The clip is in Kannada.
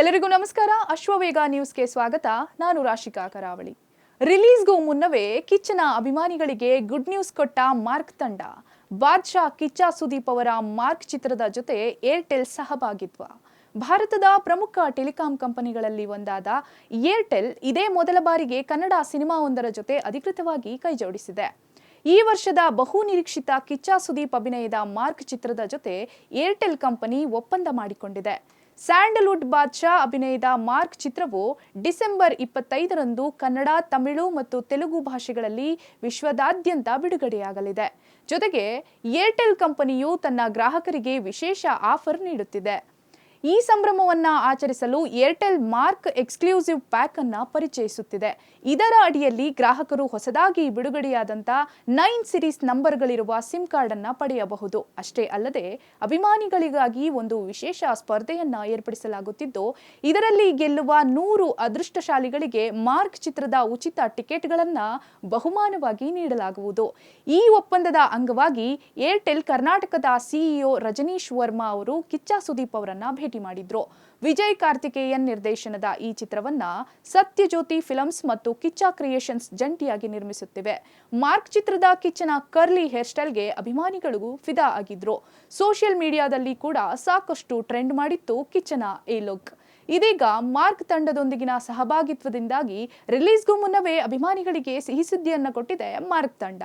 ಎಲ್ಲರಿಗೂ ನಮಸ್ಕಾರ. ಅಶ್ವವೇಗ ನ್ಯೂಸ್ಗೆ ಸ್ವಾಗತ. ನಾನು ರಾಶಿಕಾ ಕರಾವಳಿ. ರಿಲೀಸ್ಗೂ ಮುನ್ನವೇ ಕಿಚ್ಚನ ಅಭಿಮಾನಿಗಳಿಗೆ ಗುಡ್ ನ್ಯೂಸ್ ಕೊಟ್ಟ ಮಾರ್ಕ್ ತಂಡ. ಬಾದ್ಶಾ ಕಿಚ್ಚ ಸುದೀಪ್ ಅವರ ಮಾರ್ಕ್ ಚಿತ್ರದ ಜೊತೆ ಏರ್ಟೆಲ್ ಸಹಭಾಗಿತ್ವ. ಭಾರತದ ಪ್ರಮುಖ ಟೆಲಿಕಾಂ ಕಂಪನಿಗಳಲ್ಲಿ ಒಂದಾದ ಏರ್ಟೆಲ್ ಇದೇ ಮೊದಲ ಬಾರಿಗೆ ಕನ್ನಡ ಸಿನಿಮಾವೊಂದರ ಜೊತೆ ಅಧಿಕೃತವಾಗಿ ಕೈಜೋಡಿಸಿದೆ. ಈ ವರ್ಷದ ಬಹು ನಿರೀಕ್ಷಿತ ಕಿಚ್ಚ ಸುದೀಪ್ ಅಭಿನಯದ ಮಾರ್ಕ್ ಚಿತ್ರದ ಜೊತೆ ಏರ್ಟೆಲ್ ಕಂಪನಿ ಒಪ್ಪಂದ ಮಾಡಿಕೊಂಡಿದೆ. ಸ್ಯಾಂಡಲ್ವುಡ್ ಬಾದ್ಶಾ ಅಭಿನಯದ ಮಾರ್ಕ್ ಚಿತ್ರವು ಡಿಸೆಂಬರ್ ಇಪ್ಪತ್ತೈದರಂದು ಕನ್ನಡ, ತಮಿಳು ಮತ್ತು ತೆಲುಗು ಭಾಷೆಗಳಲ್ಲಿ ವಿಶ್ವದಾದ್ಯಂತ ಬಿಡುಗಡೆಯಾಗಲಿದೆ. ಜೊತೆಗೆ ಏರ್ಟೆಲ್ ಕಂಪನಿಯು ತನ್ನ ಗ್ರಾಹಕರಿಗೆ ವಿಶೇಷ ಆಫರ್ ನೀಡುತ್ತಿದೆ. ಈ ಸಂಭ್ರಮವನ್ನ ಆಚರಿಸಲು ಏರ್ಟೆಲ್ ಮಾರ್ಕ್ ಎಕ್ಸ್ಕ್ಲೂಸಿವ್ ಪ್ಯಾಕ್ ಅನ್ನ ಪರಿಚಯಿಸುತ್ತಿದೆ. ಇದರ ಅಡಿಯಲ್ಲಿ ಗ್ರಾಹಕರು ಹೊಸದಾಗಿ ಬಿಡುಗಡೆಯಾದಂಥ ನೈನ್ ಸಿರೀಸ್ ನಂಬರ್ಗಳಿರುವ ಸಿಮ್ ಕಾರ್ಡ್ ಅನ್ನ ಪಡೆಯಬಹುದು. ಅಷ್ಟೇ ಅಲ್ಲದೆ, ಅಭಿಮಾನಿಗಳಿಗಾಗಿ ಒಂದು ವಿಶೇಷ ಸ್ಪರ್ಧೆಯನ್ನ ಏರ್ಪಡಿಸಲಾಗುತ್ತಿದ್ದು, ಇದರಲ್ಲಿ ಗೆಲ್ಲುವ ನೂರು ಅದೃಷ್ಟಶಾಲಿಗಳಿಗೆ ಮಾರ್ಕ್ ಚಿತ್ರದ ಉಚಿತ ಟಿಕೆಟ್ಗಳನ್ನ ಬಹುಮಾನವಾಗಿ ನೀಡಲಾಗುವುದು. ಈ ಒಪ್ಪಂದದ ಅಂಗವಾಗಿ ಏರ್ಟೆಲ್ ಕರ್ನಾಟಕದ ಸಿಇಒ ರಜನೀಶ್ ವರ್ಮಾ ಅವರು ಕಿಚ್ಚ ಸುದೀಪ್ ಅವರನ್ನ ಭೇಟಿ ಮಾಡಿದ್ರು. ವಿಜಯ್ ಕಾರ್ತಿಕೇಯನ್ ನಿರ್ದೇಶನದ ಈ ಚಿತ್ರವನ್ನ ಸತ್ಯಜ್ಯೋತಿ ಫಿಲಮ್ಸ್ ಮತ್ತು ಕಿಚ್ಚ ಕ್ರಿಯೇಷನ್ಸ್ ಜಂಟಿಯಾಗಿ ನಿರ್ಮಿಸುತ್ತಿವೆ. ಮಾರ್ಕ್ ಚಿತ್ರದ ಕಿಚ್ಚನ ಕರ್ಲಿ ಹೇರ್ ಸ್ಟೈಲ್ಗೆ ಅಭಿಮಾನಿಗಳು ಫಿದಾ ಆಗಿದ್ರು. ಸೋಷಿಯಲ್ ಮೀಡಿಯಾದಲ್ಲಿ ಕೂಡ ಸಾಕಷ್ಟು ಟ್ರೆಂಡ್ ಮಾಡಿತ್ತು ಕಿಚ್ಚನ ಈ ಲುಕ್. ಇದೀಗ ಮಾರ್ಕ್ ತಂಡದೊಂದಿಗಿನ ಸಹಭಾಗಿತ್ವದಿಂದಾಗಿ ರಿಲೀಸ್ಗೂ ಮುನ್ನವೇ ಅಭಿಮಾನಿಗಳಿಗೆ ಸಿಹಿ ಸುದ್ದಿಯನ್ನು ಕೊಟ್ಟಿದೆ ಮಾರ್ಕ್ ತಂಡ.